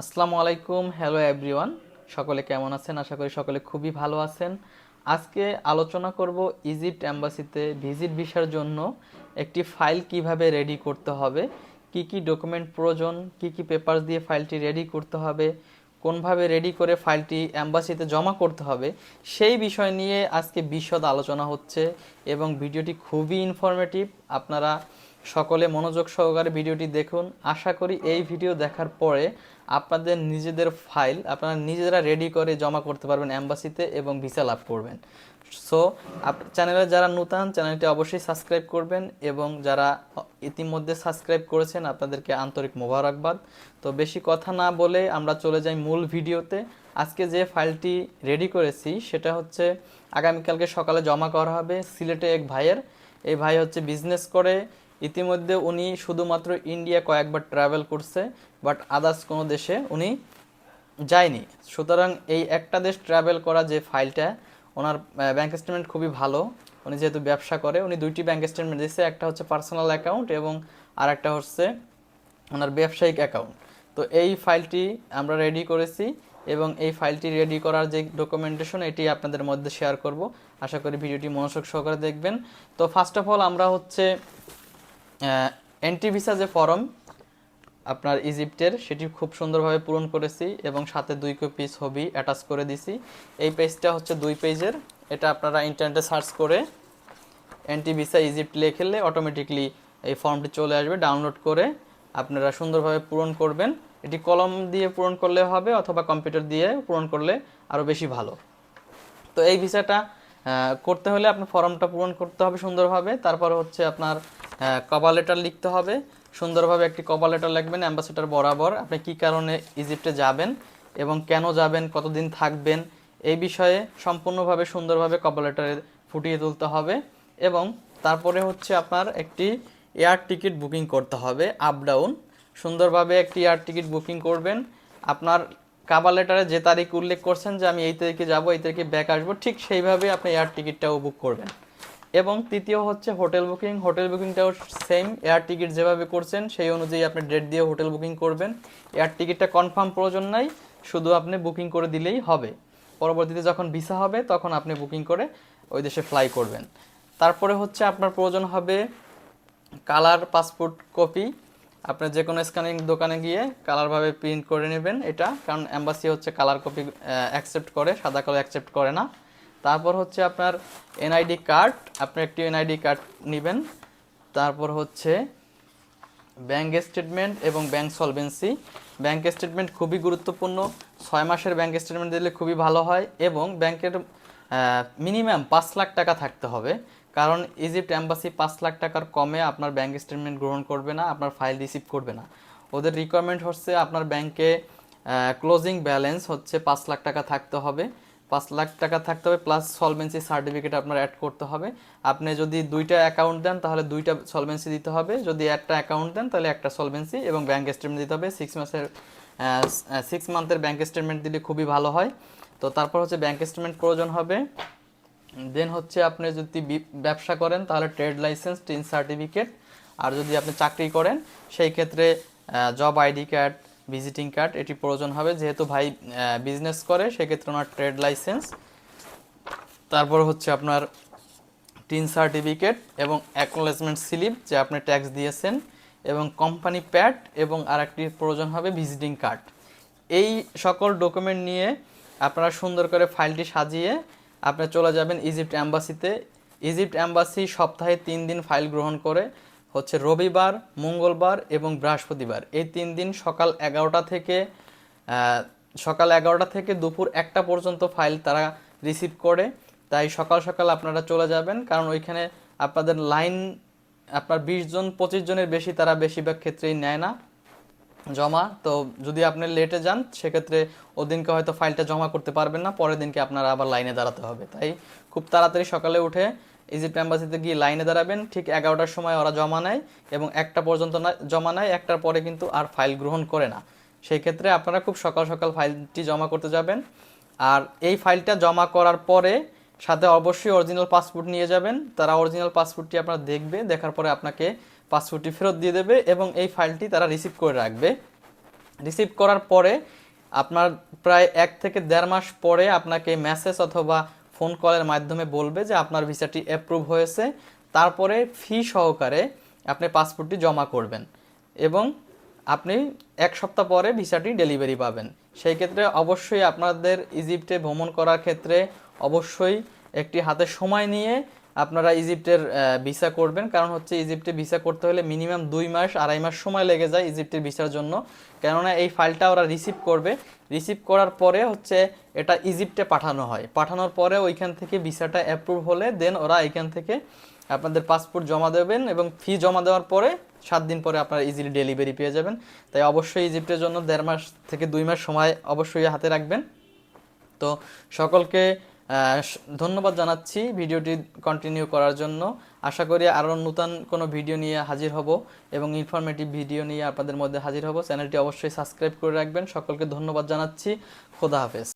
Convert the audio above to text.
আসসালামু আলাইকুম hello everyone সকলে কেমন আছেন? আশা করি সকলে খুবই ভালো আছেন। আজকে আলোচনা করব ইজিপ্ট অ্যাম্বাসিতে ভিজিট ভিসার জন্য একটি ফাইল কীভাবে রেডি করতে হবে, কি কি ডকুমেন্ট প্রয়োজন, কি কি পেপার দিয়ে ফাইলটি রেডি করতে হবে, কোনভাবে রেডি করে ফাইলটি অ্যাম্বাসিতে জমা করতে হবে, সেই বিষয় নিয়ে আজকে বিশদ আলোচনা হচ্ছে এবং ভিডিওটি খুবই ইনফরমেটিভ আপনারা সকলে মনোযোগ সহকারে ভিডিওটি দেখুন। আশা করি এই ভিডিও দেখার পরে আপনাদের নিজেদের ফাইল, আপনারা নিজেরা রেডি করে জমা করতে পারবেন অ্যাম্বাসিতে এবং ভিসা লাভ করবেন। সো চ্যানেলে যারা নতুন চ্যানেলটি অবশ্যই সাবস্ক্রাইব করবেন এবং যারা ইতিমধ্যে সাবস্ক্রাইব করেছেন, আপনাদেরকে আন্তরিক মোবারকবাদ। তো বেশি কথা না বলে আমরা চলে যাই মূল ভিডিওতে। আজকে যে ফাইলটি রেডি করেছি, সেটা হচ্ছে আগামীকালকে সকালে জমা করা হবে সিলেটে এক ভাইয়ের। এই ভাই হচ্ছে বিজনেস করে। ইতিমধ্যে উনি শুধুমাত্র ইন্ডিয়া কয়েকবার ট্রাভেল করছে বাট আদার্স কোনো দেশে উনি যায়নি। সুতরাং এই একটা দেশ ট্রাভেল করা যে ফাইলটা ওনার ব্যাংক স্টেটমেন্ট খুবই ভালো। উনি যেহেতু ব্যবসা করে, উনি দুইটি ব্যাংক স্টেটমেন্ট দিয়েছে, একটা হচ্ছে পার্সোনাল অ্যাকাউন্ট এবং আর একটা হচ্ছে ওনার ব্যবসায়িক অ্যাকাউন্ট তো এই ফাইলটি আমরা রেডি করেছি এবং এই ফাইলটি রেডি করার যে ডকুমেন্টেশন এটি আপনাদের মধ্যে শেয়ার করব। আশা করি ভিডিওটি মনোযোগ সহকারে দেখবেন। তো ফার্স্ট অফ অল আমরা হচ্ছে এন্ট্রি ভিসা যে ফর্ম, আপনার ইজিপ্টের, সেটি খুব সুন্দরভাবে পূরণ করেছি এবং সাথে দুই কপি ছবি অ্যাটাচ করে দিছি। এই পেজটা হচ্ছে দুই পেজের এটা আপনারা ইন্টারনেটে সার্চ করে এন্ট্রি ভিসা ইজিপ্ট লিখলে অটোমেটিকলি এই ফর্মটি চলে আসবে ডাউনলোড করে আপনারা সুন্দরভাবে পূরণ করবেন। এটি কলম দিয়ে পূরণ করলে হবে অথবা কম্পিউটার দিয়ে পূরণ করলে আরও বেশি ভালো। তো এই ভিসাটা করতে হলে আপনার ফর্মটা পূরণ করতে হবে সুন্দরভাবে। তারপর হচ্ছে আপনার কভার লেটার লিখতে হবে। সুন্দরভাবে একটি কভার লেটার লিখবেন অ্যাম্বাসেডার বরাবর। আপনি কি কারণে ইজিপ্টে যাবেন এবং কেন যাবেন, কতদিন থাকবেন, এই বিষয়ে সম্পূর্ণভাবে সুন্দরভাবে কভার লেটারে ফুটিয়ে তুলতে হবে এবং তারপরে হচ্ছে আপনার একটি এয়ার টিকিট বুকিং করতে হবে আপ ডাউন সুন্দরভাবে একটি এয়ার টিকিট বুকিং করবেন। আপনার কাবার লেটারে যে তারিখ উল্লেখ করছেন যে আমি এই তারিখে যাব, এই তারিখে ব্যাক আসব, ঠিক সেইভাবে আপনি এয়ার টিকিটটাও বুক করবেন। এবং তৃতীয় হচ্ছে হোটেল বুকিং। হোটেল বুকিংটাও সেম এয়ার টিকিট যেভাবে করছেন, সেই অনুযায়ী আপনি ডেট দিয়ে হোটেল বুকিং করবেন। এয়ার টিকিটটা কনফার্ম প্রয়োজন নাই, শুধু আপনি বুকিং করে দিলেই হবে। পরবর্তীতে যখন ভিসা হবে, তখন আপনি বুকিং করে ওই দেশে ফ্লাই করবেন। তারপরে হচ্ছে আপনার প্রয়োজন হবে কালার পাসপোর্ট কপি আপনি যে কোনো স্ক্যানিং দোকানে গিয়ে কালারভাবে প্রিন্ট করে নেবেন এটা, কারণ অ্যাম্বাসি হচ্ছে কালার কপি অ্যাকসেপ্ট করে, সাদা কালো অ্যাকসেপ্ট করে না। তারপর হচ্ছে আপনার এনআইডি কার্ড, আপনি একটি এনআইডি কার্ড নেবেন। তারপর হচ্ছে ব্যাংক স্টেটমেন্ট এবং ব্যাংক সলভেন্সি। ব্যাংক স্টেটমেন্ট খুবই গুরুত্বপূর্ণ। ছয় মাসের ব্যাংক স্টেটমেন্ট দিলে খুবই ভালো হয় এবং ব্যাংকের মিনিমাম পাঁচ লাখ টাকা থাকতে হবে। কারণ ইজিপ্ট অ্যাম্বাসি পাঁচ লাখ টাকার কমে আপনার ব্যাংক স্টেটমেন্ট গ্রহণ করবে না, আপনার ফাইল রিসিভ করবে না। ওদের রিকোয়ারমেন্ট হচ্ছে আপনার ব্যাংকে ক্লোজিং ব্যালেন্স হচ্ছে পাঁচ লাখ টাকা থাকতে হবে। পাঁচ লাখ টাকা থাকতে হবে প্লাস সলভেন্সি সার্টিফিকেট আপনার অ্যাড করতে হবে। আপনি যদি দুইটা অ্যাকাউন্ট দেন, তাহলে দুইটা সলভেন্সি দিতে হবে। যদি একটা অ্যাকাউন্ট দেন, তাহলে একটা সলভেন্সি এবং ব্যাংক স্টেটমেন্ট দিতে হবে। সিক্স মাসের সিক্স মান্থের ব্যাংক স্টেটমেন্ট দিলে খুবই ভালো হয়। তো তারপর হচ্ছে ব্যাংক স্টেটমেন্ট প্রয়োজন হবে। দেন হচ্ছে আপনি যদি ব্যবসা করেন, তাহলে ট্রেড লাইসেন্স টিন সার্টিফিকেট আর যদি আপনি চাকরি করেন, সেই ক্ষেত্রে job ID card visiting card এটি প্রয়োজন হবে। যেহেতু ভাই বিজনেস করে, সেক্ষেত্রে ওনার ট্রেড লাইসেন্স তারপর হচ্ছে আপনার টিন সার্টিফিকেট এবং অ্যাকনোলেজমেন্ট স্লিপ যে আপনি ট্যাক্স দিয়েছেন এবং কোম্পানি প্যাড এবং আরেকটি প্রয়োজন হবে ভিজিটিং কার্ড এই সকল ডকুমেন্ট নিয়ে আপনারা সুন্দর করে ফাইলটি সাজিয়ে আপনি চলে যাবেন ইজিপ্ট অ্যাম্বাসিতে ইজিপ্ট অ্যাম্বাসি সপ্তাহে তিন দিন ফাইল গ্রহণ করে। হচ্ছে রবিবার, মঙ্গলবার এবং বৃহস্পতিবার। এই তিন দিন সকাল এগারোটা থেকে সকাল এগারোটা থেকে দুপুর একটা পর্যন্ত ফাইল তারা রিসিভ করে। তাই সকাল সকাল আপনারা চলে যাবেন, কারণ ওইখানে আপনাদের লাইন, আপনার বিশ জন, পঁচিশ জনের বেশি তারা বেশিরভাগ ক্ষেত্রেই নেয় না জমা। তো যদি আপনি লেটে যান, সেক্ষেত্রে ওদিনকে হয়তো ফাইলটা জমা করতে পারবেন না, পরের দিনকে আপনারা আবার লাইনে দাঁড়াতে হবে। তাই খুব তাড়াতাড়ি সকালে উঠে ইজিপ্ট অ্যাম্বাসিতে গিয়ে লাইনে দাঁড়াবেন? ঠিক এগারোটার সময় ওরা জমা নেয় এবং একটা পর্যন্ত না, জমা নেয়, একটার পরে কিন্তু আর ফাইল গ্রহণ করে না। সেই ক্ষেত্রে আপনারা খুব সকাল সকাল ফাইলটি জমা করতে যাবেন। আর এই ফাইলটা জমা করার পরে সাথে অবশ্যই অরিজিনাল পাসপোর্ট নিয়ে যাবেন। তারা অরিজিনাল পাসপোর্টটি আপনারা দেখবে, দেখার পরে আপনাকে পাসপোর্টটি ফেরত দিয়ে দেবে এবং এই ফাইলটি তারা রিসিভ করে রাখবে। রিসিভ করার পরে আপনার প্রায় এক থেকে দেড় মাস পরে আপনাকে মেসেজ অথবা ফোন কলের মাধ্যমে বলবে যে আপনার ভিসাটি অ্যাপ্রুভ হয়েছে। তারপরে ফি সহকারে আপনি পাসপোর্টটি জমা করবেন এবং আপনি এক সপ্তাহ পরে ভিসাটি ডেলিভারি পাবেন। সেই ক্ষেত্রে অবশ্যই আপনাদের ইজিপ্টে ভ্রমণ করার ক্ষেত্রে অবশ্যই একটি হাতে সময় নিয়ে আপনারা ইজিপ্টের ভিসা করবেন। কারণ হচ্ছে ইজিপ্টে ভিসা করতে হলে মিনিমাম দুই মাস, আড়াই মাস সময় লেগে যায় ইজিপ্টের ভিসার জন্য। কেননা এই ফাইলটা ওরা রিসিভ করবে। রিসিভ করার পরে হচ্ছে এটা ইজিপ্টে পাঠানো হয়। পাঠানোর পরে ওইখান থেকে ভিসাটা অ্যাপ্রুভ হলে দেন ওরা এখান থেকে আপনাদের পাসপোর্ট জমা দেবেন এবং ফি জমা দেওয়ার পরে সাত দিন পরে আপনারা ইজিলি ডেলিভারি পেয়ে যাবেন। তাই অবশ্যই ইজিপ্টের জন্য দেড় মাস থেকে দুই মাস সময় অবশ্যই হাতে রাখবেন। তো সকলকে ধন্যবাদ জানাচ্ছি ভিডিওটি কন্টিনিউ করার জন্য। আশা করি আরও নতুন কোনো ভিডিও নিয়ে হাজির হব এবং ইনফরমেটিভ ভিডিও নিয়ে আপনাদের মধ্যে হাজির হব। চ্যানেলটি অবশ্যই সাবস্ক্রাইব করে রাখবেন। সকলকে ধন্যবাদ জানাচ্ছি। খোদা হাফেজ।